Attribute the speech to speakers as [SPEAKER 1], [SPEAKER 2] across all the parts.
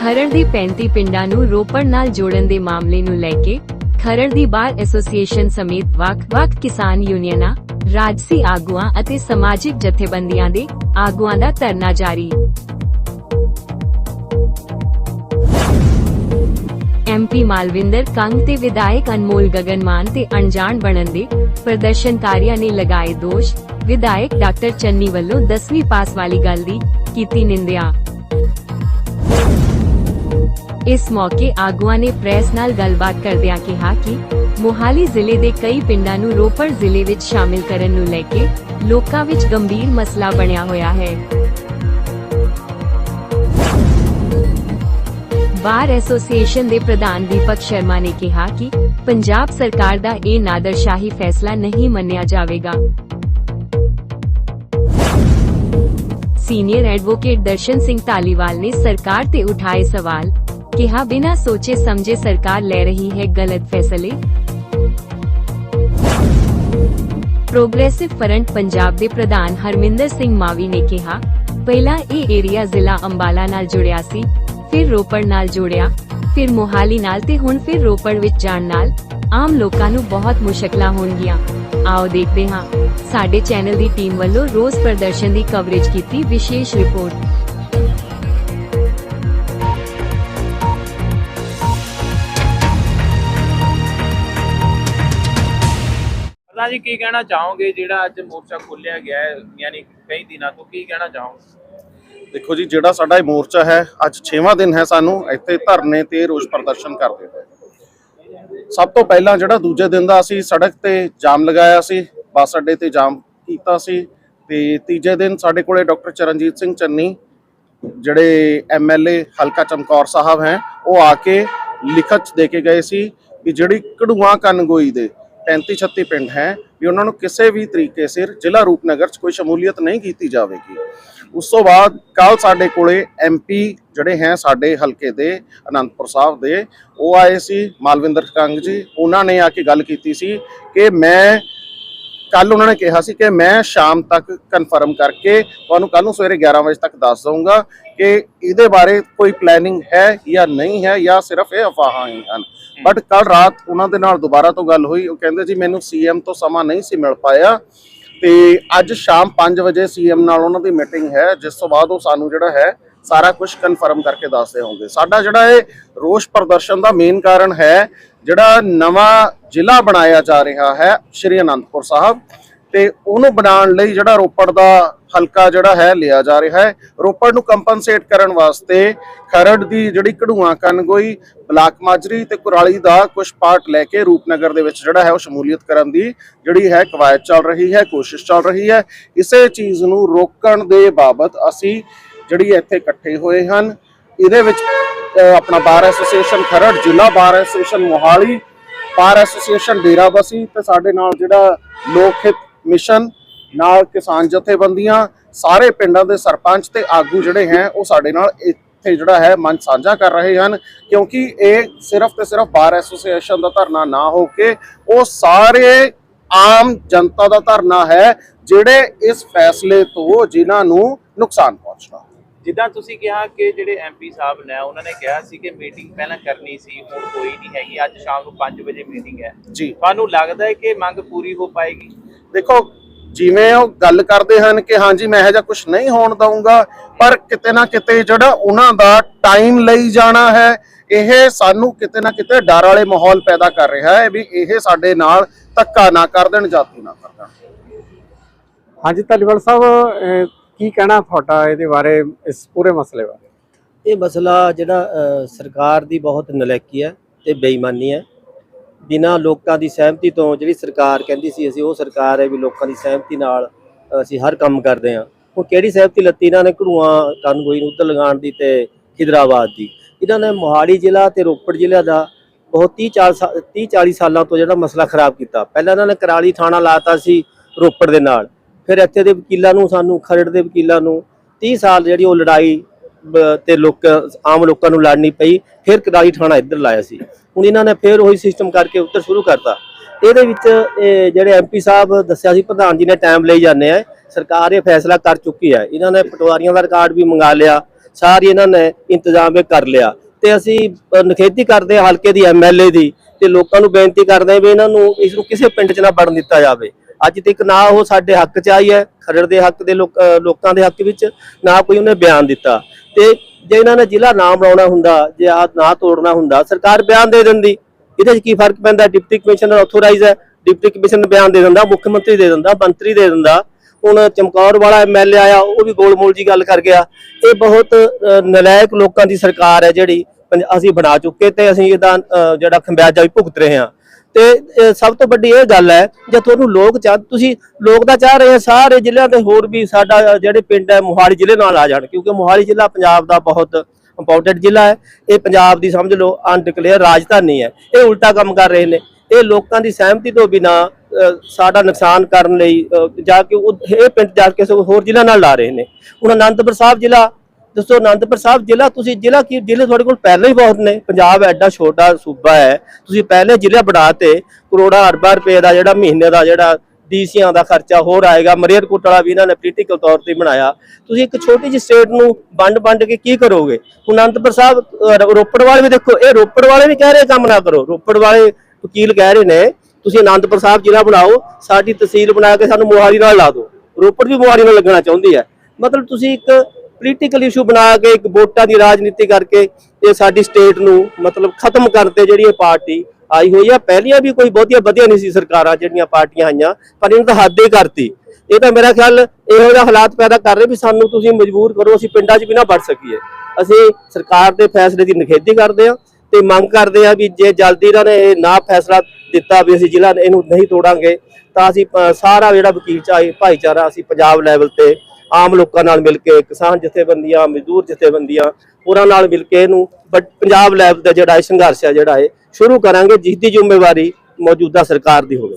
[SPEAKER 1] ਖਰੜ ਦੀ 35 ਪਿੰਡਾਂ ਨੂੰ ਰੋਪੜ ਨਾਲ ਜੋੜਨ ਦੇ ਮਾਮਲੇ ਨੂੰ ਲੈ ਕੇ ਖਰੜ ਦੀ ਬਾਰ ਐਸੋਸੀਏਸ਼ਨ ਸਮੇਤ ਵੱਖ-ਵੱਖ ਕਿਸਾਨ ਯੂਨੀਅਨਾਂ, ਰਾਜਸੀ ਆਗੂਆਂ ਅਤੇ ਸਮਾਜਿਕ ਜਥੇਬੰਦੀਆਂ ਦੇ ਆਗੂਆਂ ਦਾ ਧਰਨਾ ਜਾਰੀ। ਐਮਪੀ ਮਾਲਵਿੰਦਰ ਕੰਗ ਤੇ ਵਿਧਾਇਕ ਅਨਮੋਲ ਗਗਨਮਾਨ ਤੇ ਅਣਜਾਣ ਬਣਨ ਦੇ ਪ੍ਰਦਰਸ਼ਨਕਾਰੀਆਂ ਨੇ ਲਗਾਏ ਦੋਸ਼। ਵਿਧਾਇਕ ਡਾਕਟਰ ਚੰਨੀ ਵੱਲੋਂ 10ਵੀਂ ਪਾਸ ਵਾਲੀ ਗੱਲ ਦੀ ਕੀਤੀ ਨਿੰਦਿਆ। ਇਸ ਮੌਕੇ ਆਗੂਆਂ ਨੇ ਪ੍ਰੈਸ ਨਾਲ ਗੱਲਬਾਤ ਕਰਦਿਆਂ ਕਿਹਾ ਕਿ ਮੋਹਾਲੀ ਜ਼ਿਲ੍ਹੇ ਦੇ ਕਈ ਪਿੰਡਾਂ ਨੂੰ ਰੋਪੜ ਜ਼ਿਲ੍ਹੇ ਵਿੱਚ ਸ਼ਾਮਿਲ ਕਰਨ ਨੂੰ ਲੈ ਕੇ ਲੋਕਾਂ ਵਿੱਚ ਗੰਭੀਰ ਮਸਲਾ ਬਣਿਆ ਹੋਇਆ ਹੈ। ਬਾਰ ਐਸੋਸੀਏਸ਼ਨ ਦੇ ਪ੍ਰਧਾਨ ਦੀਪਕ ਸ਼ਰਮਾ ਨੇ ਕਿਹਾ ਕਿ ਪੰਜਾਬ ਸਰਕਾਰ ਦਾ ਇਹ ਨਾਦਰਸ਼ਾਹੀ ਫੈਸਲਾ ਨਹੀਂ ਮੰਨਿਆ ਜਾਵੇਗਾ ਸੀਨੀਅਰ ਐਡਵੋਕੇਟ ਦਰਸ਼ਨ ਸਿੰਘ ਧਾਲੀਵਾਲ ਨੇ ਸਰਕਾਰ ਤੇ ਉਠਾਏ ਸਵਾਲ ਕਿਹਾ ਬਿਨਾਂ ਸੋਚੇ ਸਮਝੇ ਸਰਕਾਰ ਲੈ ਰਹੀ ਹੈ ਗਲਤ ਫੈਸਲੇ ਪ੍ਰੋਗਰੈਸਿਵ ਫਰੰਟ ਪੰਜਾਬ ਦੇ ਪ੍ਰਧਾਨ ਹਰਮਿੰਦਰ ਸਿੰਘ ਮਾਵੀ ਨੇ ਕਿਹਾ ਪਹਿਲਾਂ ਇਹ ਏਰੀਆ ਜ਼ਿਲ੍ਹਾ ਅੰਬਾਲਾ ਨਾਲ ਜੁੜਿਆ ਸੀ ਫਿਰ ਰੋਪੜ ਨਾਲ ਜੋੜਿਆ, ਫਿਰ ਮੋਹਾਲੀ ਨਾਲ ਤੇ ਹੁਣ ਫਿਰ ਰੋਪੜ ਵਿੱਚ ਜਾਣ ਨਾਲ ਆਮ ਲੋਕਾਂ ਨੂੰ ਬਹੁਤ ਮੁਸ਼ਕਲਾਂ ਹੋਣਗੀਆਂ। ਆਓ ਦੇਖਦੇ ਹਾਂ, ਸਾਡੇ ਚੈਨਲ ਦੀ ਟੀਮ ਵੱਲੋਂ ਰੋਜ਼ ਪ੍ਰਦਰਸ਼ਨ ਦੀ ਕਵਰੇਜ ਕੀਤੀ ਵਿਸ਼ੇਸ਼ ਰਿਪੋਰਟ।
[SPEAKER 2] ਜੀ, ਕੀ ਕਹਿਣਾ ਚਾਹੋਗੇ ਜਿਹੜਾ ਅੱਜ ਮੋਰਚਾ ਖੋਲਿਆ ਗਿਆ ਹੈ, ਯਾਨੀ ਕਈ ਦਿਨਾਂ ਤੋਂ ਕੀ ਕਹਿਣਾ ਚਾਹੋਗੇ?
[SPEAKER 3] ਦੇਖੋ ਜੀ, ਜਿਹੜਾ ਸਾਡਾ ਇਹ ਮੋਰਚਾ ਹੈ, ਅੱਜ 6ਵਾਂ ਦਿਨ ਹੈ ਸਾਨੂੰ ਇੱਥੇ ਧਰਨੇ ਤੇ ਰੋਸ ਪ੍ਰਦਰਸ਼ਨ ਕਰਦੇ ਹੋਏ। ਸਭ ਤੋਂ ਪਹਿਲਾਂ ਜਿਹੜਾ ਦੂਜੇ ਦਿਨ ਦਾ ਅਸੀਂ ਸੜਕ ਤੇ ਜਾਮ ਲਗਾਇਆ ਸੀ, ਬੱਸ ਅੱਡੇ ਤੇ ਜਾਮ ਕੀਤਾ ਸੀ ਤੇ ਤੀਜੇ ਦਿਨ ਸਾਡੇ ਕੋਲੇ ਡਾਕਟਰ ਚਰਨਜੀਤ ਸਿੰਘ ਚੰਨੀ, ਜਿਹੜੇ ਐਮਐਲਏ ਹਲਕਾ ਚਮਕੌਰ ਸਾਹਿਬ ਹੈ, ਉਹ ਆ ਕੇ ਲਿਖਤ 'ਚ ਦੇ ਕੇ ਗਏ ਸੀ ਕਿ ਜਿਹੜੀ ਕਢੂਆ ਕਨਗੋਈ ਦੇ 35 36 ਪਿੰਡ ਹੈ, ਵੀ ਉਹਨਾਂ ਨੂੰ ਕਿਸੇ ਵੀ ਤਰੀਕੇ ਸਿਰ ਜ਼ਿਲ੍ਹਾ ਰੂਪਨਗਰ 'ਚ ਕੋਈ ਸ਼ਮੂਲੀਅਤ ਨਹੀਂ ਕੀਤੀ ਜਾਵੇਗੀ। ਉਸ ਤੋਂ ਬਾਅਦ ਕੱਲ ਸਾਡੇ ਕੋਲੇ ਐਮਪੀ ਜਿਹੜੇ ਹੈ ਸਾਡੇ ਹਲਕੇ ਦੇ ਅਨੰਦਪੁਰ ਸਾਹਿਬ ਦੇ ਉਹ ਆਏ ਸੀ ਮਾਲਵਿੰਦਰ ਕੰਗ ਜੀ। ਉਹਨਾਂ ਨੇ ਆ ਕੇ ਗੱਲ ਕੀਤੀ ਸੀ ਕਿ ਮੈਂ ਕੱਲ ਉਹਨਾਂ ਨੇ ਕਿਹਾ ਸੀ ਕਿ ਮੈਂ ਸ਼ਾਮ ਤੱਕ ਕਨਫਰਮ ਕਰਕੇ ਤੁਹਾਨੂੰ ਕੱਲ ਨੂੰ ਸਵੇਰੇ 11 ਵਜੇ ਤੱਕ ਦੱਸ ਦਊਂਗਾ ਕਿ ਇਹਦੇ ਬਾਰੇ ਕੋਈ ਪਲੈਨਿੰਗ ਹੈ ਜਾਂ ਨਹੀਂ ਹੈ ਜਾਂ ਸਿਰਫ ਇਹ ਅਫਵਾਹਾਂ ਹੀ ਹਨ। ਬਟ ਕੱਲ ਰਾਤ ਉਹਨਾਂ ਦੇ ਨਾਲ ਦੁਬਾਰਾ ਤੋਂ ਗੱਲ ਹੋਈ। ਉਹ ਕਹਿੰਦੇ ਜੀ ਮੈਨੂੰ ਸੀਐਮ ਤੋਂ ਸਮਾਂ ਨਹੀਂ ਸੀ ਮਿਲ ਪਾਇਆ। ਤੇ ਅੱਜ ਸ਼ਾਮ 5 ਵਜੇ ਸੀਐਮ ਨਾਲ ਉਹਨਾਂ ਦੀ ਮੀਟਿੰਗ ਹੈ, ਜਿਸ ਤੋਂ ਬਾਅਦ ਉਹ ਸਾਨੂੰ ਜਿਹੜਾ ਹੈ ਸਾਰਾ ਕੁਝ ਕਨਫਰਮ ਕਰਕੇ ਦੱਸਦੇ ਹੋਣਗੇ। ਸਾਡਾ ਜਿਹੜਾ ਇਹ ਰੋਸ ਪ੍ਰਦਰਸ਼ਨ ਦਾ ਮੇਨ ਕਾਰਨ ਹੈ, ਜਿਹੜਾ ਨਵਾਂ ਜ਼ਿਲ੍ਹਾ ਬਣਾਇਆ ਜਾ ਰਿਹਾ ਹੈ, ਸ਼੍ਰੀ ਅਨੰਦਪੁਰ ਸਾਹਿਬ। ਤੇ ਉਹਨੂੰ ਬਣਾਉਣ ਲਈ ਜਿਹੜਾ ਰੋਪੜ ਦਾ ਹਲਕਾ ਜਿਹੜਾ ਹੈ, ਲਿਆ ਜਾ ਰਿਹਾ ਹੈ। ਰੋਪੜ ਨੂੰ ਕੰਪਨਸੇਟ ਕਰਨ ਵਾਸਤੇ ਖਰੜ ਦੀ ਜਿਹੜੀ ਕਢੂਆ ਕਨਗੋਈ ਬਲਾਕ ਮਾਜਰੀ ਤੇ ਕੁਰਾਲੀ ਦਾ ਕੁਝ ਪਾਰਟ ਲੈ ਕੇ ਰੂਪਨਗਰ ਦੇ ਵਿੱਚ ਜਿਹੜਾ ਹੈ, ਉਹ ਸ਼ਮੂਲੀਅਤ ਕਰਨ ਦੀ ਜਿਹੜੀ ਹੈ ਕਵਾਇਦ ਚੱਲ ਰਹੀ ਹੈ, ਕੋਸ਼ਿਸ਼ ਚੱਲ ਰਹੀ ਹੈ। ਇਸੇ ਚੀਜ਼ ਨੂੰ ਰੋਕਣ ਦੇ ਬਾਬਤ ਅਸੀਂ ਜਿਹੜੀ ਇੱਥੇ ਇਕੱਠੇ ਹੋਏ ਹਨ। ਇਹਦੇ ਵਿੱਚ ਆਪਣਾ ਬਾਰ ਐਸੋਸੀਏਸ਼ਨ ਖਰੜ, ਜ਼ਿਲ੍ਹਾ bar association Mohali, bar association Derabassi ਤੇ ਸਾਡੇ ਨਾਲ ਜਿਹੜਾ ਲੋਕ ਹਿੱਤ ਮਿਸ਼ਨ ਨਾਲ ਕਿਸਾਨ ਜਥੇਬੰਦੀਆਂ ਸਾਰੇ ਪਿੰਡਾਂ ਦੇ ਸਰਪੰਚ ਤੇ ਆਗੂ ਜਿਹੜੇ ਹੈ ਉਹ ਸਾਡੇ ਨਾਲ ਇੱਥੇ ਜਿਹੜਾ ਹੈ ਮਨ ਸਾਂਝਾ ਕਰ ਰਹੇ ਹਨ ਕਿਉਂਕਿ ਇਹ ਸਿਰਫ ਤੇ ਸਿਰਫ ਬਾਰ ਐਸੋਸੀਏਸ਼ਨ ਦਾ ਧਰਨਾ ਨਾ ਹੋ ਕੇ ਉਹ ਸਾਰੇ ਆਮ ਜਨਤਾ ਦਾ ਧਰਨਾ ਹੈ ਜਿਹੜੇ ਇਸ ਫੈਸਲੇ ਤੋਂ ਜਿਨ੍ਹਾਂ ਨੂੰ ਨੁਕਸਾਨ ਪਹੁੰਚਣਾ।
[SPEAKER 2] ਜਿੱਦਾਂ ਤੁਸੀਂ ਕਿਹਾ ਕਿ ਜਿਹੜੇ ਐਮਪੀ ਸਾਹਿਬ ਨੇ ਉਹਨਾਂ ਨੇ ਕਿਹਾ ਸੀ ਕਿ ਮੀਟਿੰਗ ਪਹਿਲਾਂ ਕਰਨੀ ਸੀ ਹੁਣ ਕੋਈ ਨਹੀਂ ਹੈਗੀ ਅੱਜ ਸ਼ਾਮ ਨੂੰ 5 ਵਜੇ ਮੀਟਿੰਗ ਹੈ।
[SPEAKER 3] ਜੀ।
[SPEAKER 2] ਤੁਹਾਨੂੰ ਲੱਗਦਾ ਹੈ ਕਿ ਮੰਗ ਪੂਰੀ ਹੋ ਪਾਏਗੀ?
[SPEAKER 3] ਦੇਖੋ ਜਿਵੇਂ ਉਹ ਗੱਲ ਕਰਦੇ ਹਨ ਕਿ ਹਾਂਜੀ ਮੈਂ ਇਹ ਜਿਹਾ ਕੁਝ ਨਹੀਂ ਹੋਣ ਦਊਂਗਾ ਪਰ ਕਿਤੇ ਨਾ ਕਿਤੇ ਜਿਹੜਾ ਉਹਨਾਂ ਦਾ ਟਾਈਮ ਲਈ ਜਾਣਾ ਹੈ ਇਹ ਸਾਨੂੰ ਕਿਤੇ ਨਾ ਕਿਤੇ ਡਰ ਵਾਲੇ ਮਾਹੌਲ ਪੈਦਾ ਕਰ ਰਿਹਾ ਹੈ ਵੀ ਇਹ ਸਾਡੇ ਨਾਲ ਧੱਕਾ ਨਾ ਕਰ ਦੇਣ ਜਾਤੀ ਨਾ ਕਰ ਦੇਣ।
[SPEAKER 4] ਹਾਂਜੀ ਧਾਲੀਵਾਲ ਸਾਹਿਬ ਕੀ ਕਹਿਣਾ ਤੁਹਾਡਾ ਇਹਦੇ ਬਾਰੇ ਇਸ ਪੂਰੇ ਮਸਲੇ ਬਾਰੇ?
[SPEAKER 5] ਇਹ ਮਸਲਾ ਜਿਹੜਾ ਸਰਕਾਰ ਦੀ ਬਹੁਤ ਨਲਾਇਕੀ ਹੈ ਤੇ ਬੇਈਮਾਨੀ ਹੈ। ਬਿਨਾਂ ਲੋਕਾਂ ਦੀ ਸਹਿਮਤੀ ਤੋਂ ਜਿਹੜੀ ਸਰਕਾਰ ਕਹਿੰਦੀ ਸੀ, ਅਸੀਂ ਉਹ ਸਰਕਾਰ ਹੈ ਵੀ ਲੋਕਾਂ ਦੀ ਸਹਿਮਤੀ ਨਾਲ ਅਸੀਂ ਹਰ ਕੰਮ ਕਰਦੇ ਹਾਂ। ਹੁਣ ਕਿਹੜੀ ਸਹਿਮਤੀ ਲੱਤੀ ਇਹਨਾਂ ਨੇ ਘੜੂਆਂ ਕਨਗੋਈ ਨੂੰ ਉੱਧਰ ਲਗਾਉਣ ਦੀ ਤੇ ਖਿਦਰਾਬਾਦ ਦੀ? ਇਹਨਾਂ ਨੇ ਮੋਹਾਲੀ ਜ਼ਿਲ੍ਹਾ ਤੇ ਰੋਪੜ ਜ਼ਿਲ੍ਹਾ ਦਾ ਬਹੁਤ 30 40 30 40 ਸਾਲਾਂ ਤੋਂ ਜਿਹੜਾ ਮਸਲਾ ਖਰਾਬ ਕੀਤਾ। ਪਹਿਲਾਂ ਇਹਨਾਂ ਨੇ ਕਰਾਲੀ ਥਾਣਾ ਲਾਤਾ ਸੀ ਰੋਪੜ ਦੇ ਨਾਲ। ਫਿਰ ਇੱਥੇ ਦੇ ਵਕੀਲਾਂ ਨੂੰ, ਸਾਨੂੰ ਖਰੜ ਦੇ ਵਕੀਲਾਂ ਨੂੰ 30 ਸਾਲ ਜਿਹੜੀ ਉਹ ਲੜਾਈ ਤੇ ਲੋਕ ਆਮ ਲੋਕਾਂ ਨੂੰ ਲੜਨੀ ਪਈ। ਫਿਰ ਕਰਾਲੀ ਥਾਣਾ ਇੱਧਰ ਲਾਇਆ ਸੀ। ਹੁਣ ਇਹਨਾਂ ਨੇ ਫਿਰ ਉਹੀ ਸਿਸਟਮ ਕਰਕੇ ਉੱਧਰ ਸ਼ੁਰੂ ਕਰਤਾ। ਇਹਦੇ ਵਿੱਚ ਜਿਹੜੇ ਐਮਪੀ ਸਾਹਿਬ ਦੱਸਿਆ ਸੀ ਪ੍ਰਧਾਨ ਜੀ ਨੇ ਟਾਈਮ ਲਈ ਜਾਂਦੇ ਆ। ਸਰਕਾਰ ਇਹ ਫੈਸਲਾ ਕਰ ਚੁੱਕੀ ਹੈ ਇਹਨਾਂ ਨੇ ਪਟਵਾਰੀਆਂ ਦਾ ਰਿਕਾਰਡ ਵੀ ਮੰਗਾ ਲਿਆ। ਸਾਰੀ ਇਹਨਾਂ ਨੇ ਇੰਤਜ਼ਾਮ ਇਹ ਕਰ ਲਿਆ। ਤੇ ਅਸੀਂ ਅ, ਨਿਖੇਧੀ ਕਰਦੇ ਹਾਂ ਹਲਕੇ ਦੀ ਐਮਐਲਏ ਦੀ। ਤੇ ਲੋਕਾਂ ਨੂੰ ਬੇਨਤੀ ਕਰਦੇ ਹਾਂ ਵੀ ਇਹਨਾਂ ਨੂੰ ਇਸ ਨੂੰ ਕਿਸੇ ਪਿੰਡ 'ਚ ਨਾ ਵੜਨ ਦਿੱਤਾ ਜਾਵੇ। ਅੱਜ ਤੱਕ ਨਾ ਉਹ ਸਾਡੇ ਹੱਕ 'ਚ ਆਈ ਹੈ। ਖਰੜ ਦੇ ਹੱਕ ਦੇ ਲੋਕਾਂ ਦੇ ਹੱਕ ਵਿੱਚ ਨਾ ਕੋਈ ਉਹਨੇ ਬਿਆਨ ਦਿੱਤਾ। ਤੇ ਜੇ ਇਹਨਾਂ ਨੇ ਜ਼ਿਲ੍ਹਾ ਨਾਮ ਬਣਾਉਣਾ ਹੁੰਦਾ ਜੇ ਆ ਨਾ ਤੋੜਨਾ ਹੁੰਦਾ ਸਰਕਾਰ ਬਿਆਨ ਦੇ ਦਿੰਦੀ। ਇਹਦੇ 'ਚ ਕੀ ਫ਼ਰਕ ਪੈਂਦਾ? ਡਿਪਟੀ ਕਮਿਸ਼ਨਰ ਅਥੋਰਾਈਜ਼ ਹੈ। ਡਿਪਟੀ ਕਮਿਸ਼ਨਰ ਬਿਆਨ ਦੇ ਦਿੰਦਾ ਮੁੱਖ ਮੰਤਰੀ ਦੇ ਦਿੰਦਾ ਮੰਤਰੀ ਦੇ ਦਿੰਦਾ। ਹੁਣ ਚਮਕੌਰ ਵਾਲਾ ਐਮਐਲਏ ਆਇਆ ਉਹ ਵੀ ਗੋਲਮੋਲ ਜੀ ਗੱਲ ਕਰ ਗਿਆ। ਇਹ ਬਹੁਤ ਅ, ਨਲਾਇਕ ਲੋਕਾਂ ਦੀ ਸਰਕਾਰ ਹੈ ਜਿਹੜੀ ਪੰਜ- ਅਸੀਂ ਬਣਾ ਚੁੱਕੇ ਤੇ ਅਸੀਂ ਇਹਦਾ ਜਿਹੜਾ ਖੰਬਿਆਜਾ ਵੀ ਭੁਗਤ ਰਹੇ ਹਾਂ। ਤੇ ਸਭ ਤੋਂ ਵੱਡੀ ਇਹ ਗੱਲ ਹੈ, ਜੇ ਤੁਹਾਨੂੰ ਲੋਕ ਚਾਹ, ਤੁਸੀਂ ਲੋਕ ਤਾਂ ਚਾਹ ਰਹੇ ਸਾਰੇ ਜ਼ਿਲ੍ਹਿਆਂ ਦੇ ਹੋਰ ਵੀ ਸਾਡਾ ਜਿਹੜੇ ਪਿੰਡ ਹੈ, ਮੋਹਾਲੀ ਜ਼ਿਲ੍ਹੇ ਨਾਲ ਆ ਜਾਣ, ਕਿਉਂਕਿ ਮੋਹਾਲੀ ਜ਼ਿਲ੍ਹਾ ਪੰਜਾਬ ਦਾ ਬਹੁਤ ਇੰਪੋਰਟੈਂਟ ਜ਼ਿਲ੍ਹਾ ਹੈ। ਇਹ ਪੰਜਾਬ ਦੀ ਸਮਝ ਲਓ ਅਨਡਿਕਲੇਅਰ ਰਾਜਧਾਨੀ ਹੈ। ਇਹ ਉਲਟਾ ਕੰਮ ਕਰ ਰਹੇ ਨੇ। ਇਹ ਲੋਕਾਂ ਦੀ ਸਹਿਮਤੀ ਤੋਂ ਬਿਨਾ ਸਾਡਾ ਨੁਕਸਾਨ ਕਰਨ ਲਈ ਜਾ ਕੇ ਇਹ ਪਿੰਡ ਜਾ ਕੇ ਹੋਰ ਜ਼ਿਲ੍ਹਾ ਨਾਲ ਲਾ ਰਹੇ ਨੇ। ਹੁਣ ਅਨੰਦਪੁਰ ਸਾਹਿਬ ਜ਼ਿਲ੍ਹਾ ਦੱਸੋ ਅਨੰਦਪੁਰ ਸਾਹਿਬ ਜ਼ਿਲ੍ਹਾ, ਤੁਸੀਂ ਜ਼ਿਲ੍ਹਾ ਕੀ, ਜ਼ਿਲ੍ਹੇ ਤੁਹਾਡੇ ਕੋਲ ਪਹਿਲਾਂ ਹੀ ਬਹੁਤ ਨੇ। ਪੰਜਾਬ ਐਡਾ ਛੋਟਾ ਸੂਬਾ ਹੈ। ਤੁਸੀਂ ਪਹਿਲੇ ਜ਼ਿਲ੍ਹੇ ਬਣਾਤੇ ਕਰੋੜਾਂ, ਅਰਬਾਂ ਰੁਪਏ ਦਾ ਜਿਹੜਾ ਮਹੀਨੇ ਦਾ ਜਿਹੜਾ ਡੀਸੀਆਂ ਦਾ ਖਰਚਾ ਹੋਰ ਆਏਗਾ ਮਰੀਅਰਕੋਟ ਵਾਲਾ ਵੀ ਇਹਨਾਂ ਨੇ ਪੋਲੀਟੀਕਲ ਤੌਰ ਤੇ ਬਣਾਇਆ। ਤੁਸੀਂ ਇੱਕ ਛੋਟੀ ਜਿਹੀ ਸਟੇਟ ਨੂੰ ਵੰਡ ਵੰਡ ਕੇ ਕੀ ਕਰੋਗੇ? ਹੁਣ ਅਨੰਦਪੁਰ ਸਾਹਿਬ ਰੋਪੜ ਵਾਲੇ ਵੀ ਦੇਖੋ, ਇਹ ਰੋਪੜ ਵਾਲੇ ਵੀ ਕਹਿ ਰਹੇ ਕੰਮ ਨਾ ਕਰੋ। ਰੋਪੜ ਵਾਲੇ ਵਕੀਲ ਕਹਿ ਰਹੇ ਨੇ, ਤੁਸੀਂ ਅਨੰਦਪੁਰ ਸਾਹਿਬ ਜ਼ਿਲ੍ਹਾ ਬਣਾਓ, ਸਾਡੀ ਤਹਿਸੀਲ ਬਣਾ ਕੇ ਸਾਨੂੰ ਮੋਹਾਲੀ ਨਾਲ ਲਾ ਦਿਓ। ਰੋਪੜ ਵੀ ਮੋਹਾਲੀ ਨਾਲ ਲੱਗਣਾ ਚਾਹੁੰਦੀ ਹੈ। ਮਤਲਬ ਤੁਸੀਂ ਇੱਕ ਪੋਲੀਟੀਕਲ ਇਸ਼ੂ ਬਣਾ ਕੇ, ਇੱਕ ਵੋਟਾਂ ਦੀ ਰਾਜਨੀਤੀ ਕਰਕੇ ਇਹ ਸਾਡੀ ਸਟੇਟ ਨੂੰ ਮਤਲਬ ਖਤਮ ਕਰਤੇ ਜਿਹੜੀ ਇਹ ਪਾਰਟੀ ਆਈ ਹੋਈ ਆ। ਪਹਿਲੀਆਂ ਵੀ ਕੋਈ ਬਹੁਤੀਆਂ ਵਧੀਆ ਨਹੀਂ ਸੀ ਸਰਕਾਰਾਂ ਜਿਹੜੀਆਂ ਪਾਰਟੀਆਂ ਆਈਆਂ, ਪਰ ਇਹਨਾਂ ਤਾਂ ਹੱਦ ਹੀ ਕਰਤੀ। ਇਹ ਤਾਂ ਮੇਰਾ ਖਿਆਲ ਇਹੋ ਜਿਹਾ ਹਾਲਾਤ ਪੈਦਾ ਕਰ ਰਹੇ ਵੀ ਸਾਨੂੰ ਤੁਸੀਂ ਮਜਬੂਰ ਕਰੋ, ਅਸੀਂ ਪਿੰਡਾਂ 'ਚ ਵੀ ਨਾ ਵੜ ਸਕੀਏ। ਅਸੀਂ ਸਰਕਾਰ ਦੇ ਫੈਸਲੇ ਦੀ ਨਿਖੇਧੀ ਕਰਦੇ ਹਾਂ ਤੇ ਮੰਗ ਕਰਦੇ ਹਾਂ ਵੀ ਜੇ ਜਲਦੀ ਇਹਨਾਂ ਨੇ ਇਹ ਨਾ ਫੈਸਲਾ ਦਿੱਤਾ ਵੀ ਅਸੀਂ ਜ਼ਿਲ੍ਹਾ ਇਹਨੂੰ ਨਹੀਂ ਤੋੜਾਂਗੇ, ਤਾਂ ਅਸੀਂ ਸਾਰਾ ਜਿਹੜਾ ਵਕੀਲ ਚਾਹੀ ਭਾਈਚਾਰਾ ਅਸੀਂ ਪੰਜਾਬ ਲੈਵਲ ਤੇ ਆਮ ਲੋਕਾਂ ਨਾਲ ਮਿਲ ਕੇ ਕਿਸਾਨ ਜਥੇਬੰਦੀਆਂ ਮਜ਼ਦੂਰ ਜਥੇਬੰਦੀਆਂ ਹੋਰਾਂ ਨਾਲ ਮਿਲ ਕੇ ਇਹਨੂੰ ਬਟ ਪੰਜਾਬ ਲੈਵਲ ਦਾ ਜਿਹੜਾ ਇਹ ਸੰਘਰਸ਼ ਹੈ ਜਿਹੜਾ ਇਹ ਸ਼ੁਰੂ ਕਰਾਂਗੇ ਜਿਸ ਦੀ ਜ਼ਿੰਮੇਵਾਰੀ ਮੌਜੂਦਾ ਸਰਕਾਰ ਦੀ ਹੋਵੇ।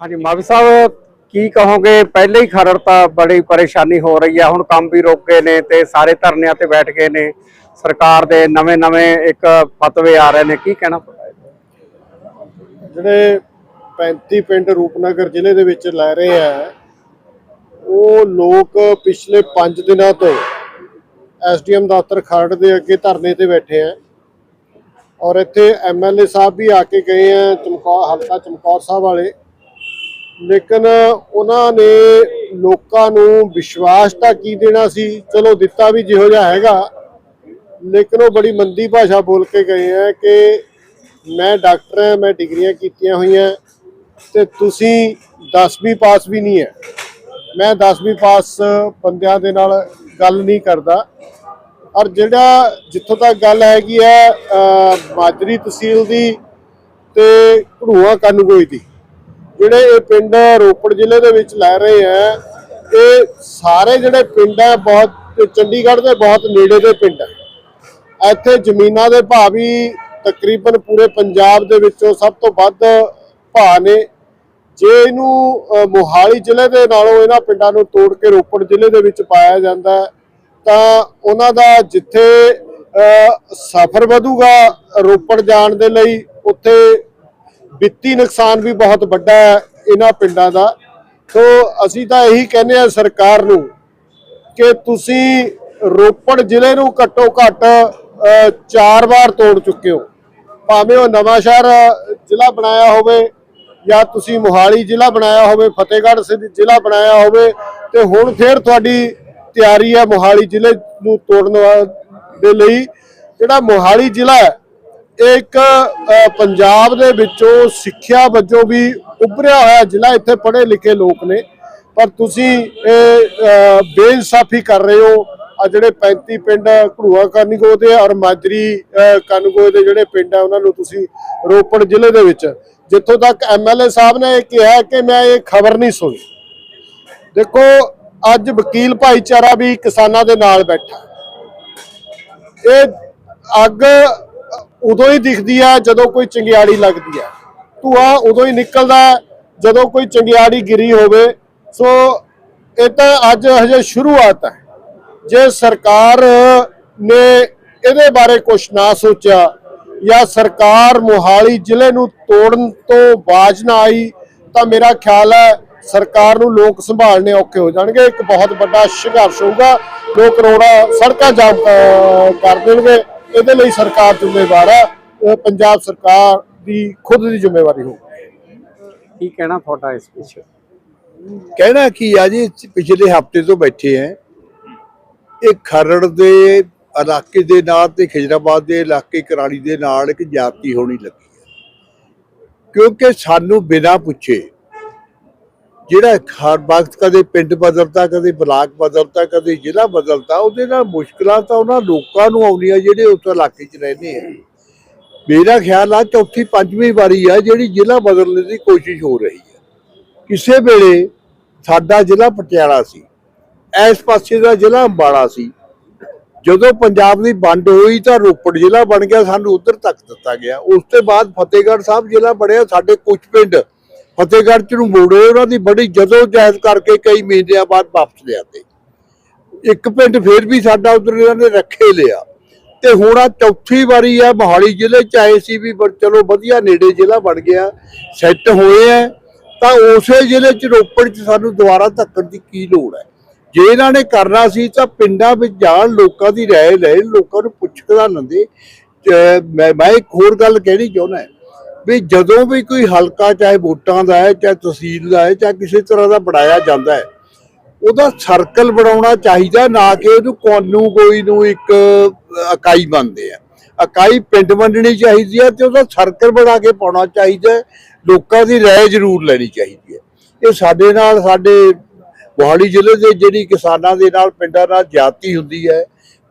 [SPEAKER 4] ਹਾਂਜੀ ਮਾਵੀ ਸਾਹਿਬ ਕੀ ਕਹੋਗੇ? ਪਹਿਲੇ ਹੀ ਖਰੜ ਤਾਂ ਬੜੀ ਪਰੇਸ਼ਾਨੀ ਹੋ ਰਹੀ ਹੈ ਹੁਣ ਕੰਮ ਵੀ ਰੁਕ ਗਏ ਨੇ ਤੇ ਸਾਰੇ ਧਰਨਿਆਂ ਤੇ ਬੈਠ ਗਏ ਨੇ। ਸਰਕਾਰ ਦੇ ਨਵੇਂ-ਨਵੇਂ ਇੱਕ ਫਤਵੇ ਆ ਰਹੇ ਨੇ ਕੀ ਕਹਿਣਾ
[SPEAKER 6] ਜਿਹੜੇ 35 ਪਿੰਡ ਰੂਪਨਗਰ ਜ਼ਿਲ੍ਹੇ ਦੇ ਵਿੱਚ ਲੈ ਰਹੇ ਆ ਉਹ ਲੋਕ ਪਿਛਲੇ 5 ਦਿਨਾਂ ਤੋਂ ਐਸਡੀਐਮ ਦਫ਼ਤਰ ਖਰੜ ਦੇ ਅੱਗੇ ਧਰਨੇ ਤੇ ਬੈਠੇ ਆ। ਔਰ ਇੱਥੇ ਐਮਐਲਏ ਸਾਹਿਬ ਵੀ ਆ ਕੇ ਗਏ ਆ, ਚਮਕੌਰ, ਹਲਕਾ ਚਮਕੌਰ ਸਾਹਿਬ ਵਾਲੇ। ਲੇਕਿਨ ਉਹਨਾਂ ਨੇ ਲੋਕਾਂ ਨੂੰ ਵਿਸ਼ਵਾਸ ਤਾਂ ਕੀ ਦੇਣਾ ਸੀ? ਚਲੋ ਦਿੱਤਾ ਵੀ ਜਿਹੋ ਜਿਹਾ ਹੈਗਾ। ਲੇਕਿਨ ਉਹ ਬੜੀ ਮੰਦੀ ਭਾਸ਼ਾ ਬੋਲ ਕੇ ਗਏ ਆ ਕਿ ਮੈਂ ਡਾਕਟਰ ਹਾਂ ਮੈਂ ਡਿਗਰੀਆਂ ਕੀਤੀਆਂ ਹੋਈਆਂ ਤੇ ਤੁਸੀਂ 10ਵੀਂ ਪਾਸ ਵੀ ਨਹੀਂ ਹੈ। ਮੈਂ 10ਵੀਂ ਪਾਸ ਬੰਦਿਆਂ ਦੇ ਨਾਲ ਗੱਲ ਨਹੀਂ ਕਰਦਾ। ਔਰ ਜਿਹੜਾ ਜਿੱਥੋਂ ਤੱਕ ਗੱਲ ਹੈਗੀ ਹੈ ਮਾਜਰੀ ਤਹਿਸੀਲ ਦੀ ਤੇ ਘੜੂਆ ਕਨਗੋਈ ਦੀ। ਜਿਹੜੇ ਇਹ ਪਿੰਡ ਰੋਪੜ ਜ਼ਿਲ੍ਹੇ ਦੇ ਵਿੱਚ ਲੈ ਰਹੇ ਆ ਇਹ ਸਾਰੇ ਜਿਹੜੇ ਪਿੰਡ ਹੈ, ਬਹੁਤ ਚੰਡੀਗੜ੍ਹ ਦੇ ਬਹੁਤ ਨੇੜੇ ਦੇ ਪਿੰਡ ਹੈ। ਇੱਥੇ ਜ਼ਮੀਨਾਂ ਦੇ ਭਾਅ ਵੀ ਤਕਰੀਬਨ ਪੂਰੇ ਪੰਜਾਬ ਦੇ ਵਿੱਚੋਂ ਸਭ ਤੋਂ ਵੱਧ ਭਾਅ ਨੇ। ਜੇ ਇਹਨੂੰ ਮੋਹਾਲੀ ਜ਼ਿਲ੍ਹੇ ਦੇ ਨਾਲੋਂ ਇਹਨਾਂ ਪਿੰਡਾਂ ਨੂੰ ਤੋੜ ਕੇ ਰੋਪੜ ਜ਼ਿਲ੍ਹੇ ਦੇ ਵਿੱਚ ਪਾਇਆ ਜਾਂਦਾ ਤਾਂ ਉਹਨਾਂ ਦਾ ਜਿੱਥੇ ਸਫ਼ਰ ਵਧੂਗਾ ਰੋਪੜ ਜਾਣ ਦੇ ਲਈ, ਉੱਥੇ ਵਿੱਤੀ ਨੁਕਸਾਨ ਵੀ ਬਹੁਤ ਵੱਡਾ ਹੈ ਇਹਨਾਂ ਪਿੰਡਾਂ ਦਾ। ਸੋ ਅਸੀਂ ਤਾਂ ਇਹੀ ਕਹਿੰਦੇ ਆ ਸਰਕਾਰ ਨੂੰ ਕਿ ਤੁਸੀਂ ਰੋਪੜ ਜ਼ਿਲ੍ਹੇ ਨੂੰ ਘੱਟੋ ਘੱਟ ਚਾਰ ਵਾਰ ਤੋੜ ਚੁੱਕੇ ਹੋ। ਭਾਵੇਂ ਉਹ ਨਵਾਂ ਸ਼ਹਿਰ ਜ਼ਿਲ੍ਹਾ ਬਣਾਇਆ ਹੋਵੇ ਜਾਂ ਤੁਸੀਂ ਮੋਹਾਲੀ ਜ਼ਿਲ੍ਹਾ ਬਣਾਇਆ ਹੋਵੇ ਫਤਿਹਗੜ੍ਹ ਸਿੱਧ ਜ਼ਿਲ੍ਹਾ ਬਣਾਇਆ ਹੋਵੇ ਤੇ ਹੁਣ ਫੇਰ ਤੁਹਾਡੀ ਤਿਆਰੀ ਹੈ ਮੋਹਾਲੀ ਜ਼ਿਲ੍ਹੇ ਨੂੰ ਤੋੜਨ ਦੇ ਲਈ। ਜਿਹੜਾ ਮੋਹਾਲੀ ਜ਼ਿਲ੍ਹਾ ਹੈ ਇਹ ਇੱਕ ਪੰਜਾਬ ਦੇ ਵਿੱਚੋਂ ਸਿੱਖਿਆ ਵਜੋਂ ਵੀ ਉੱਭਰਿਆ ਹੋਇਆ ਜ਼ਿਲ੍ਹਾ ਇੱਥੇ ਪੜ੍ਹੇ ਲਿਖੇ ਲੋਕ ਨੇ। ਪਰ ਤੁਸੀਂ ਇਹ ਬੇਇਨਸਾਫੀ ਕਰ ਰਹੇ ਹੋ। ਆ ਜਿਹੜੇ 35 ਪਿੰਡ ਘੜੂਆ ਕਾਨੂੰਗੋ ਦੇ ਔਰ ਮਾਜਰੀ ਅ, ਕਾਨੂੰਗੋ ਦੇ ਜਿਹੜੇ ਪਿੰਡ ਆ ਉਹਨਾਂ ਨੂੰ ਤੁਸੀਂ ਰੋਪੜ ਜ਼ਿਲ੍ਹੇ ਦੇ ਵਿੱਚ ਜਿੱਥੋਂ ਤੱਕ ਐਮਐਲਏ ਸਾਹਿਬ ਨੇ ਇਹ ਕਿਹਾ ਕਿ ਮੈਂ ਇਹ ਖਬਰ ਨਹੀਂ ਸੁਣੀ। ਦੇਖੋ, ਅੱਜ ਵਕੀਲ ਭਾਈਚਾਰਾ ਵੀ ਕਿਸਾਨਾਂ ਦੇ ਨਾਲ ਬੈਠਾ। ਇਹ ਅੱਗ ਉਦੋਂ ਹੀ ਦਿਖਦੀ ਹੈ ਜਦੋਂ ਕੋਈ ਚੰਗਿਆੜੀ ਲੱਗਦੀ ਹੈ ਧੂਆਂ ਉਦੋਂ ਹੀ ਨਿਕਲਦਾ ਜਦੋਂ ਕੋਈ ਚੰਗਿਆੜੀ ਗਿਰੀ ਹੋਵੇ। ਸੋ, ਇਹ ਤਾਂ ਅੱਜ ਹਜੇ ਸ਼ੁਰੂਆਤ ਹੈ। ਜੇ ਸਰਕਾਰ ਨੇ ਇਹਦੇ ਬਾਰੇ ਕੁਝ ਨਾ ਸੋਚਿਆ ਜਾਂ ਸਰਕਾਰ ਮੋਹਾਲੀ ਜ਼ਿਲ੍ਹੇ ਨੂੰ ਤੋੜਨ ਤੋਂ ਬਾਜ ਨਾ ਆਈ ਤਾਂ ਮੇਰਾ ਖਿਆਲ ਹੈ ਸਰਕਾਰ ਨੂੰ ਲੋਕ ਸੰਭਾਲਣੇ ਔਖੇ ਹੋ ਜਾਣਗੇ। ਇੱਕ ਬਹੁਤ ਵੱਡਾ ਸੰਘਰਸ਼ ਹੋਊਗਾ। ਲੋਕ ਕਰੋੜਾਂ ਸੜਕਾਂ ਜਾਮ ਕਰ ਦੇਣਗੇ। ਇਹਦੇ ਲਈ ਸਰਕਾਰ ਜ਼ਿੰਮੇਵਾਰ ਹੈ। ਪੰਜਾਬ ਸਰਕਾਰ ਦੀ ਖੁਦ ਦੀ ਜ਼ਿੰਮੇਵਾਰੀ ਹੋਊਗੀ
[SPEAKER 4] ਕੀ ਕਹਿਣਾ ਤੁਹਾਡਾ ਇਸ ਪਿੱਛੇ
[SPEAKER 7] ਕਹਿਣਾ ਕੀ ਆ ਜੀ ਪਿਛਲੇ ਹਫ਼ਤੇ ਤੋਂ ਬੈਠੇ ਆ। ਇਹ ਖਰੜ ਦੇ ਇਲਾਕੇ ਦੇ ਨਾਲ ਤੇ ਖਿਜਰਾਬਾਦ ਦੇ ਇਲਾਕੇ ਕਰਾਲੀ ਦੇ ਨਾਲ ਇੱਕ ਜਾਤੀ ਹੋਣੀ ਲੱਗੀ ਹੈ। ਕਿਉਂਕਿ ਸਾਨੂੰ ਬਿਨਾਂ ਪੁੱਛੇ ਜਿਹੜਾ ਹਰ ਵਕਤ ਕਦੇ ਪਿੰਡ ਬਦਲਦਾ, ਕਦੇ ਬਲਾਕ ਬਦਲਦਾ, ਕਦੇ ਜ਼ਿਲ੍ਹਾ ਬਦਲਦਾ, ਉਹਦੇ ਨਾਲ ਮੁਸ਼ਕਲਾਂ ਤਾਂ ਉਹਨਾਂ ਲੋਕਾਂ ਨੂੰ ਆਉਂਦੀਆਂ ਜਿਹੜੇ ਉਸ ਇਲਾਕੇ 'ਚ ਰਹਿੰਦੇ ਆ। ਮੇਰਾ ਖਿਆਲ ਆ ਚੌਥੀ, ਪੰਜਵੀਂ ਵਾਰੀ ਆ ਜਿਹੜੀ ਜ਼ਿਲ੍ਹਾ ਬਦਲਣ ਦੀ ਕੋਸ਼ਿਸ਼ ਹੋ ਰਹੀ ਹੈ। ਕਿਸੇ ਵੇਲੇ ਸਾਡਾ ਜ਼ਿਲ੍ਹਾ ਪਟਿਆਲਾ ਸੀ, ਇਸ ਪਾਸੇ ਦਾ ਜ਼ਿਲ੍ਹਾ ਅੰਬਾਲਾ ਸੀ ਜਦੋਂ ਪੰਜਾਬ ਦੀ ਵੰਡ ਹੋਈ ਤਾਂ ਰੋਪੜ ਜ਼ਿਲ੍ਹਾ ਬਣ ਗਿਆ, ਸਾਨੂੰ ਉਧਰ ਤੱਕ ਦਿੱਤਾ ਗਿਆ। ਉਸ ਤੋਂ ਬਾਅਦ ਫਤਿਹਗੜ੍ਹ ਸਾਹਿਬ ਜ਼ਿਲ੍ਹਾ ਬਣਿਆ, ਸਾਡੇ ਕੁਝ ਪਿੰਡ ਫਤਿਹਗੜ੍ਹ ਚ ਨੂੰ ਮੋੜੇ, ਉਹਨਾਂ ਦੀ ਬੜੀ ਜਦੋਂ ਜਹਿਦ ਕਰਕੇ ਕਈ ਮਹੀਨਿਆਂ ਬਾਅਦ ਵਾਪਸ ਲਿਆਤੇ ਇੱਕ ਪਿੰਡ ਫੇਰ ਵੀ ਸਾਡਾ ਉਧਰ ਇਹਨਾਂ ਨੇ ਰੱਖੇ ਲਿਆ। ਤੇ ਹੁਣ ਆ ਚੌਥੀ ਵਾਰੀ ਆ, ਮੋਹਾਲੀ ਜ਼ਿਲ੍ਹੇ ਚ ਆਏ ਸੀ ਵੀ ਪਰ ਚਲੋ ਵਧੀਆ ਨੇੜੇ ਜ਼ਿਲ੍ਹਾ ਬਣ ਗਿਆ ਸੈੱਟ ਹੋਏ ਆ। ਤਾਂ ਉਸੇ ਜ਼ਿਲ੍ਹੇ ਚ ਰੋਪੜ ਚ ਸਾਨੂੰ ਦੁਬਾਰਾ ਧੱਕਣ ਦੀ ਕੀ ਲੋੜ ਹੈ? ਜੇ ਇਹਨਾਂ ਨੇ ਕਰਨਾ ਸੀ ਤਾਂ ਪਿੰਡਾਂ ਵਿੱਚ ਜਾਣ ਲੋਕਾਂ ਦੀ ਰਾਏ ਲੈਣ, ਲੋਕਾਂ ਨੂੰ ਪੁੱਛਦਾ ਲੰਦੇ ਮੈਂ ਮੈਂ ਇੱਕ ਹੋਰ ਗੱਲ ਕਹਿਣੀ ਚਾਹੁੰਦਾ ਵੀ ਜਦੋਂ ਵੀ ਕੋਈ ਹਲਕਾ ਚਾਹੇ ਵੋਟਾਂ ਦਾ ਹੈ, ਚਾਹੇ ਤਹਿਸੀਲ ਦਾ ਹੈ, ਚਾਹੇ ਕਿਸੇ ਤਰ੍ਹਾਂ ਦਾ ਬਣਾਇਆ ਜਾਂਦਾ ਹੈ, ਉਹਦਾ ਸਰਕਲ ਬਣਾਉਣਾ ਚਾਹੀਦਾ ਨਾ ਕਿ ਉਹਨੂੰ ਕੋਨੂੰ ਕੋਈ ਨੂੰ ਇੱਕ ਇਕਾਈ ਮੰਨਦੇ ਆ। ਇਕਾਈ ਪਿੰਡ ਵੰਡਣੀ ਚਾਹੀਦੀ ਹੈ ਤੇ ਉਹਦਾ ਸਰਕਲ ਬਣਾ ਕੇ ਪਾਉਣਾ ਚਾਹੀਦਾ ਲੋਕਾਂ ਦੀ ਰਾਏ ਜ਼ਰੂਰ ਲੈਣੀ ਚਾਹੀਦੀ ਹੈ। ਇਹ ਸਾਡੇ ਨਾਲ, ਸਾਡੇ ਮੋਹਾਲੀ ਜ਼ਿਲ੍ਹੇ ਦੇ ਜਿਹੜੀ ਕਿਸਾਨਾਂ ਦੇ ਨਾਲ ਪਿੰਡਾਂ ਨਾਲ ਜਾਤੀ ਹੁੰਦੀ ਹੈ।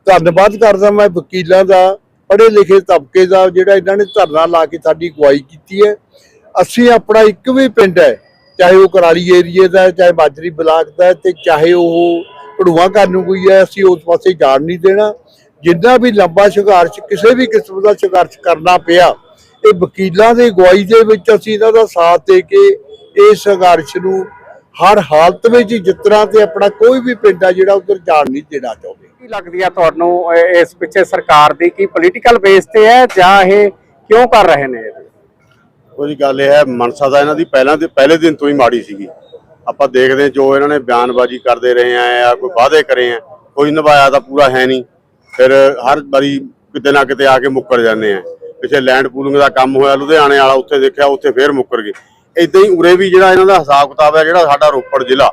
[SPEAKER 7] ਧੰਨਵਾਦ ਕਰਦਾ ਮੈਂ ਵਕੀਲਾਂ ਦਾ ਪੜ੍ਹੇ ਲਿਖੇ ਤਬਕੇ ਦਾ ਜਿਹੜਾ ਇਹਨਾਂ ਨੇ ਧਰਨਾ ਲਾ ਕੇ ਸਾਡੀ ਅਗਵਾਈ ਕੀਤੀ ਹੈ। ਅਸੀਂ ਆਪਣਾ ਇੱਕ ਵੀ ਪਿੰਡ ਹੈ ਚਾਹੇ ਉਹ ਕਰਾਲੀ ਏਰੀਏ ਦਾ ਚਾਹੇ ਮਾਜਰੀ ਬਲਾਕ ਦਾ ਹੈ, ਤੇ ਚਾਹੇ ਉਹ ਪੜੂਆ ਘਰ ਨੂੰ ਕੋਈ ਹੈ ਅਸੀਂ ਉਸ ਪਾਸੇ ਜਾਣ ਨਹੀਂ ਦੇਣਾ। ਜਿੰਨਾ ਵੀ ਲੰਬਾ ਸੰਘਰਸ਼ ਕਿਸੇ ਵੀ ਕਿਸਮ ਦਾ ਸੰਘਰਸ਼ ਕਰਨਾ ਪਿਆ ਇਹ ਵਕੀਲਾਂ ਦੀ ਅਗਵਾਈ ਦੇ ਵਿੱਚ ਅਸੀਂ ਇਹਨਾਂ ਦਾ ਸਾਥ ਦੇ ਕੇ ਇਸ ਸੰਘਰਸ਼ ਨੂੰ ਹਰ ਹਾਲਤ ਵਿੱਚ ਜਿੱਤਣਾ ਤੇ ਆਪਣਾ ਕੋਈ ਵੀ ਪਿੰਡ ਆ ਜਿਹੜਾ ਉਧਰ ਜਾਣ ਨਹੀਂ ਦੇਣਾ ਚਾਹੁੰਦੇ।
[SPEAKER 4] ਕੀ ਲੱਗਦੀ ਆ ਤੁਹਾਨੂੰ ਇਸ ਪਿੱਛੇ ਸਰਕਾਰ ਦੀ ਕੀ ਪੋਲੀਟੀਕਲ ਬੇਸ ਤੇ ਹੈ ਜਾਂ ਇਹ ਕਿਉਂ ਕਰ ਰਹੇ ਨੇ ਇਹ?
[SPEAKER 8] ਉਹਦੀ ਗੱਲ ਇਹ ਹੈ ਮਨਸਾ ਦਾ ਇਹਨਾਂ ਦੀ ਪਹਿਲਾਂ ਦੇ ਪਹਿਲੇ ਦਿਨ ਤੋਂ ਹੀ ਮਾੜੀ ਸੀਗੀ। ਆਪਾਂ ਦੇਖਦੇ ਹਾਂ ਜੋ ਇਹਨਾਂ ਨੇ ਬਿਆਨਬਾਜ਼ੀ ਕਰਦੇ ਰਹੇ ਆ ਜਾਂ ਕੋਈ ਵਾਅਦੇ ਕਰੇ ਆ ਕੋਈ ਨਿਭਾਇਆ ਤਾਂ ਪੂਰਾ ਹੈ ਨਹੀਂ। ਫਿਰ ਹਰ ਵਾਰੀ ਕਿਤੇ ਨਾ ਕਿਤੇ ਆ ਕੇ ਮੁੱਕਰ ਜਾਂਦੇ ਆ। ਪਿੱਛੇ ਲੈਂਡ ਪੂਲਿੰਗ ਦਾ ਕੰਮ ਹੋਇਆ ਲੁਧਿਆਣੇ ਵਾਲਾ ਉੱਥੇ ਦੇਖਿਆ ਉੱਥੇ ਫੇਰ ਮੁੱਕਰ ਗਏ। ਇਦਾਂ ਹੀ ਉਰੇ ਵੀ ਜਿਹੜਾ ਇਹਨਾਂ ਦਾ ਹਿਸਾਬ ਕਿਤਾਬ ਹੈ, ਜਿਹੜਾ ਸਾਡਾ ਰੋਪੜ ਜ਼ਿਲ੍ਹਾ,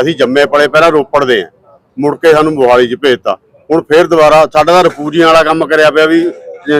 [SPEAKER 8] ਅਸੀਂ ਜੰਮੇ ਪਲੇ ਪਹਿਲਾਂ ਰੋਪੜ ਦੇ ਆ ਮੁੜ ਕੇ ਸਾਨੂੰ ਮੋਹਾਲੀ 'ਚ ਭੇਜਤਾ। ਹੁਣ ਫੇਰ ਦੁਬਾਰਾ ਸਾਡਾ ਤਾਂ ਰਫੂਜੀਆਂ ਵਾਲਾ ਕੰਮ ਕਰਿਆ ਪਿਆ ਵੀ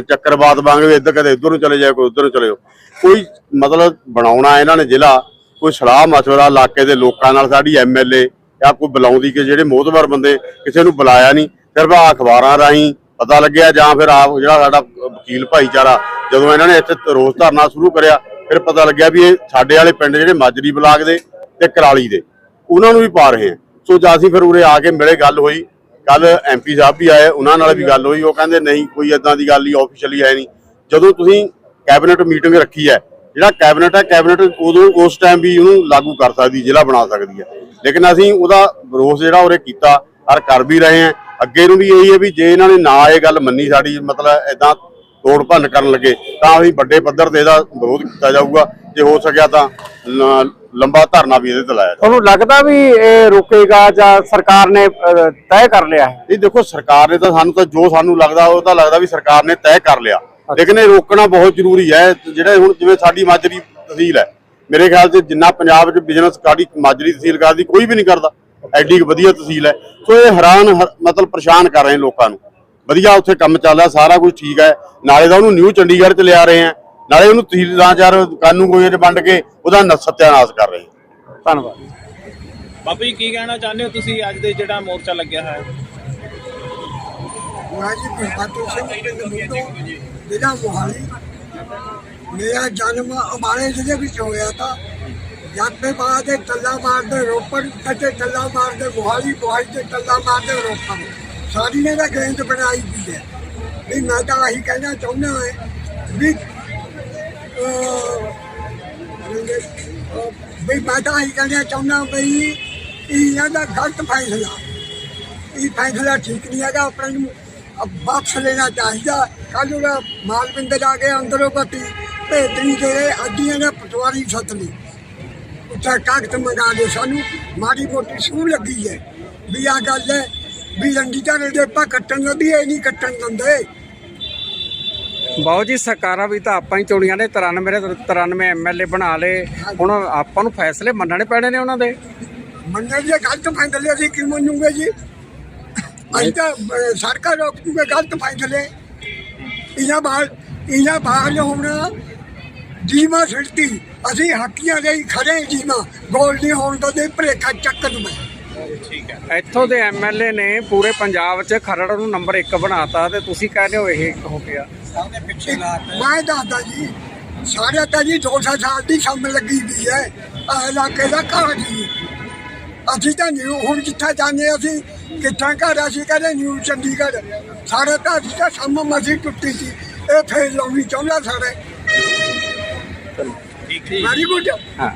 [SPEAKER 8] ਚੱਕਰਵਾਤ ਵਾਂਗ ਵੀ ਇੱਧਰ ਕਦੇ ਇੱਧਰ ਨੂੰ ਚਲੇ ਜਾਏ ਕੋਈ ਉੱਧਰ ਨੂੰ ਚਲੇ ਜਾਓ। ਕੋਈ ਮਤਲਬ ਬਣਾਉਣਾ ਇਹਨਾਂ ਨੇ ਜ਼ਿਲ੍ਹਾ, ਕੋਈ ਸਲਾਹ ਮਸ਼ਵਰਾ ਇਲਾਕੇ ਦੇ ਲੋਕਾਂ ਨਾਲ, ਸਾਡੀ ਐਮਐਲਏ ਜਾਂ ਕੋਈ ਬੁਲਾਉਂਦੀ ਕਿ ਜਿਹੜੇ ਮੋਹਤਵਰ ਬੰਦੇ, ਕਿਸੇ ਨੂੰ ਬੁਲਾਇਆ ਨਹੀਂ ਸਿਰਫ ਆਹ ਅਖਬਾਰਾਂ ਰਾਹੀਂ ਪਤਾ ਲੱਗਿਆ ਜਾਂ ਫਿਰ ਆਪ ਜਿਹੜਾ ਸਾਡਾ ਵਕੀਲ ਭਾਈਚਾਰਾ, ਜਦੋਂ ਇਹਨਾਂ ਨੇ ਇੱਥੇ ਰੋਸ ਧਰਨਾ ਸ਼ੁਰੂ ਕਰਿਆ ਫਿਰ ਪਤਾ ਲੱਗਿਆ ਵੀ ਇਹ ਸਾਡੇ ਵਾਲੇ ਪਿੰਡ ਜਿਹੜੇ ਮਾਜਰੀ ਬਲਾਕ ਦੇ ਤੇ ਕਰਾਲੀ ਦੇ, ਉਹਨਾਂ ਨੂੰ ਵੀ ਪਾ ਰਹੇ ਆ। ਸੋ ਜਦ ਅਸੀਂ ਫਿਰ ਉਰੇ ਆ ਕੇ ਮਿਲੇ, ਗੱਲ ਹੋਈ। ਕੱਲ ਐਮਪੀ ਸਾਹਿਬ ਵੀ ਆਏ, ਉਹਨਾਂ ਨਾਲ ਵੀ ਗੱਲ ਹੋਈ। ਉਹ ਕਹਿੰਦੇ, ਨਹੀਂ, ਕੋਈ ਇਦਾਂ ਦੀ ਗੱਲ ਨਹੀਂ ਆਫੀਸ਼ੀਅਲੀ ਹੈ ਨਹੀਂ। ਜਦੋਂ ਤੁਸੀਂ ਕੈਬਨਿਟ ਮੀਟਿੰਗ ਰੱਖੀ ਹੈ, ਜਿਹੜਾ ਕੈਬਨਿਟ ਹੈ, ਕੈਬਨਿਟ ਉਦੋਂ ਉਸ ਟਾਈਮ ਵੀ ਉਹਨੂੰ ਲਾਗੂ ਕਰ ਸਕਦੀ, ਜ਼ਿਲ੍ਹਾ ਬਣਾ ਸਕਦੀ ਹੈ। ਲੇਕਿਨ ਅਸੀਂ ਉਹਦਾ ਵਿਰੋਧ ਜਿਹੜਾ ਉਰੇ ਕੀਤਾ ਔਰ ਕਰ ਵੀ ਰਹੇ ਹਾਂ। ਅੱਗੇ ਨੂੰ ਵੀ ਇਹੀ ਹੈ ਵੀ ਜੇ ਇਹਨਾਂ ਨੇ ਨਾ ਇਹ ਗੱਲ ਮੰਨੀ ਸਾਡੀ, ਮਤਲਬ ਇਦਾਂ ਤੋੜ ਭੰਨ ਕਰਨ ਲੱਗੇ ਤਾਂ ਅਸੀਂ ਵੱਡੇ ਪੱਧਰ ਤੇ ਇਹਦਾ ਵਿਰੋਧ ਕੀਤਾ ਜਾਊਗਾ। ਜੇ ਹੋ ਸਕਿਆ ਤਾਂ ਲੰਬਾ ਧਰਨਾ ਵੀ ਇਹਦੇ ਤੇ ਲਾਇਆ ਜਾਊ।
[SPEAKER 4] ਤੁਹਾਨੂੰ ਲੱਗਦਾ ਵੀ ਇਹ ਰੁਕੇਗਾ ਜਾਂ ਸਰਕਾਰ ਨੇ ਤੈਅ ਕਰ ਲਿਆ ਹੈ?
[SPEAKER 8] ਇਹ ਦੇਖੋ ਸਰਕਾਰ ਨੇ ਤਾਂ ਸਾਨੂੰ ਤਾਂ ਜੋ ਸਾਨੂੰ ਲੱਗਦਾ ਉਹ ਤਾਂ ਲੱਗਦਾ ਵੀ ਸਰਕਾਰ ਨੇ ਤੈਅ ਕਰ ਲਿਆ। ਲੇਕਿਨ ਇਹ ਰੋਕਣਾ ਬਹੁਤ ਜ਼ਰੂਰੀ ਹੈ। ਜਿਹੜੇ ਹੁਣ ਜਿਵੇਂ ਸਾਡੀ ਮਾਜਰੀ ਤਹਿਸੀਲ ਹੈ ਮੇਰੇ ਖਿਆਲ 'ਚ ਜਿੰਨਾ ਪੰਜਾਬ 'ਚ ਬਿਜ਼ਨਸ ਕਾੜੀ ਮਾਜਰੀ ਤਹਿਸੀਲ ਕਰਦੀ ਕੋਈ ਵੀ ਨਹੀਂ ਕਰਦਾ। ਐਡੀ ਵਧੀਆ ਤਹਿਸੀਲ ਹੈ। ਸੋ ਇਹ ਹੈਰਾਨ ਮਤਲਬ ਪਰੇਸ਼ਾਨ ਕਰ ਰਹੇ ਲੋਕਾਂ ਨੂੰ। ਵਧੀਆ ਉੱਥੇ ਕੰਮ ਚੱਲ ਰਿਹਾ ਸਾਰਾ ਕੁਝ ਠੀਕ ਹੈ। ਨਾਲੇ ਤਾਂ ਉਹਨੂੰ ਨਿਊ ਚੰਡੀਗੜ੍ਹ 'ਚ ਲਿਆ ਰਹੇ ਆ ਨਾਲੇ ਉਹਨੂੰ ਤਹਿਸੀਲਦਾਰ ਕਾਨੂੰ ਕੋਈ ਚ ਵੰਡ ਕੇ ਉਹਦਾ ਨ- ਸੱਤਿਆਨਾਸ਼ ਕਰ ਰਹੇ ਆ
[SPEAKER 4] ਧੰਨਵਾਦ।
[SPEAKER 2] ਬਾਪੂ ਜੀ ਕੀ ਕਹਿਣਾ ਚਾਹੁੰਦੇ ਹੋ ਤੁਸੀਂ? ਅੱਜ ਦੇ ਜਿਹੜਾ ਮੋਰਚਾ ਲੱਗਿਆ ਹੈ।
[SPEAKER 9] ਮੈਂ ਜੀ ਬਹਾਦਰ ਸਿੰਘ ਪਿੰਡ ਮੁੱਢੋਂ ਜ਼ਿਲ੍ਹਾ ਮੋਹਾਲੀ। ਮੇਰਾ ਜਨਮ ਅੰਬਾਲੇ ਜ਼ਿਲ੍ਹੇ ਵਿੱਚ ਹੋਇਆ ਤਾਂ ਜਦ ਦੇ ਬਾਅਦ ਇਹ ਟੱਲਾ ਮਾਰਦੇ ਰੋਪੜ ਅਤੇ ਟੱਲਾ ਮਾਰਦੇ ਮੋਹਾਲੀ ਮੋਹਾਲੀ ਤੇ ਟੱਲਾ ਮਾਰਦੇ ਰੋਪੜ। ਸਾਡੀ ਨੇ ਤਾਂ ਗੇਂਦ ਬਣਾਈ ਵੀ ਹੈ ਵੀ ਮੈਂ ਤਾਂ ਆਹੀ ਕਹਿਣਾ ਚਾਹੁੰਦਾ ਹਾਂ ਵੀ ਅਹ, ਅਹ, ਵੀ ਮੈਂ ਤਾਂ ਆਹੀ ਕਹਿਣਾ ਚਾਹੁੰਦਾ ਵੀ ਇਹਨਾਂ ਦਾ ਗਲਤ ਫੈਸਲਾ ਇਹ ਫੈਸਲਾ ਠੀਕ ਨਹੀਂ ਹੈਗਾ ਆਪਣੇ ਨੂੰ ਅਹ ਵਾਪਸ ਲੈਣਾ ਚਾਹੀਦਾ ਕੱਲ ਉਹਦਾ ਮਾਲਵਿੰਦਰ ਆ ਕੇ ਅੰਦਰੋਂ ਬੱਤੀ ਭੇਜਣੀ ਜਿਹੜੇ ਅੱਡੀਆਂ ਨੇ ਪਟਵਾਰੀ ਸੱਤ ਲਈ ਤਾਂ ਕਾਗਜ਼ ਮੰਗਾ ਦੇ ਸਾਨੂੰ ਮਾੜੀ ਮੋਟੀ ਸੂਹ ਲੱਗੀ ਹੈ ਵੀ ਆ ਗੱਲ ਹੈ ਵੀ ਲੰਡੀ ਤਾਂ ਦੇ ਆਪਾਂ ਕੱਟਣ ਲੱਗੀ ਇਹ ਨਹੀਂ ਕੱਟਣ ਦਿੰਦੇ।
[SPEAKER 4] ਬਹੁਤ ਜੀ ਸਰਕਾਰਾਂ ਵੀ ਤਾਂ ਆਪਾਂ ਹੀ ਚੁਣੀਆਂ ਨੇ 93 ਦੇ 93 ਐਮਐਲਏ ਬਣਾ ਲਏ। ਹੁਣ ਆਪਾਂ ਨੂੰ ਫੈਸਲੇ ਮੰਨਣੇ ਪੈਣੇ ਨੇ ਉਹਨਾਂ ਦੇ।
[SPEAKER 9] ਮੰਨਣ ਜੇ ਗਲਤ ਫੈਸਲੇ ਅਸੀਂ ਕਿਉਂ ਮੰਨੂਗੇ ਜੀ? ਅਸੀਂ ਤਾਂ ਸੜਕਾਂ ਰੋਕ ਦੂਗੇ ਗਲਤ ਫੈਸਲੇ। ਇਹਨਾਂ ਬਾਹਰ ਇਹਨਾਂ ਬਾਹਰ ਹੋਣਾ ਜੀਮਾ ਸਿੱਟਤੀ ਅਸੀਂ ਹੱਕੀਆਂ ਦੇ ਖੜੇ ਜੀਮਾ ਗੋਲ ਨਹੀਂ ਹੋਣ ਦੇ ਭਰੇਖਾ ਚੱਕ ਦੂੰ
[SPEAKER 2] ਠੀਕ ਹੈ।
[SPEAKER 4] ਇੱਥੋਂ ਦੇ ਐਮਐਲਏ ਨੇ ਪੂਰੇ ਪੰਜਾਬ 'ਚ ਖਰੜ ਨੂੰ ਨੰਬਰ 1 ਬਣਾਤਾ ਤੇ ਤੁਸੀਂ ਕਹਿੰਦੇ ਹੋ ਇਹ ਹੋ ਗਿਆ।
[SPEAKER 9] ਮੈਂ ਦੱਸਦਾ ਜੀ ਸਾਰੇ ਤਾਂ ਜੀ 200 ਸਾਲ ਦੀ ਸਮ ਲੱਗੀ ਵੀ ਹੈ ਆਹ ਇਲਾਕੇ ਦਾ ਘਰ ਜੀ। ਅਸੀਂ ਤਾਂ ਨਿਊ ਹੁਣ ਜਿੱਥੇ ਜਾਂਦੇ ਅਸੀਂ ਕਿੱਥਾਂ ਘਰ ਅਸੀਂ ਕਹਿੰਦੇ ਨਿਊ ਚੰਡੀਗੜ੍ਹ। ਸਾਰੇ ਤਾਂ ਅਸੀਂ ਤਾਂ ਸਮ ਮਸੀ ਟੁੱਟੀ ਸੀ ਇਹ ਫੇਰ ਲਾਉਣੀ ਚਾਹੁੰਦਾ ਸਾਰੇ
[SPEAKER 2] ਠੀਕ ਹੈ
[SPEAKER 9] ਵੈਰੀ ਗੁੱਡ
[SPEAKER 4] ਹਾਂ।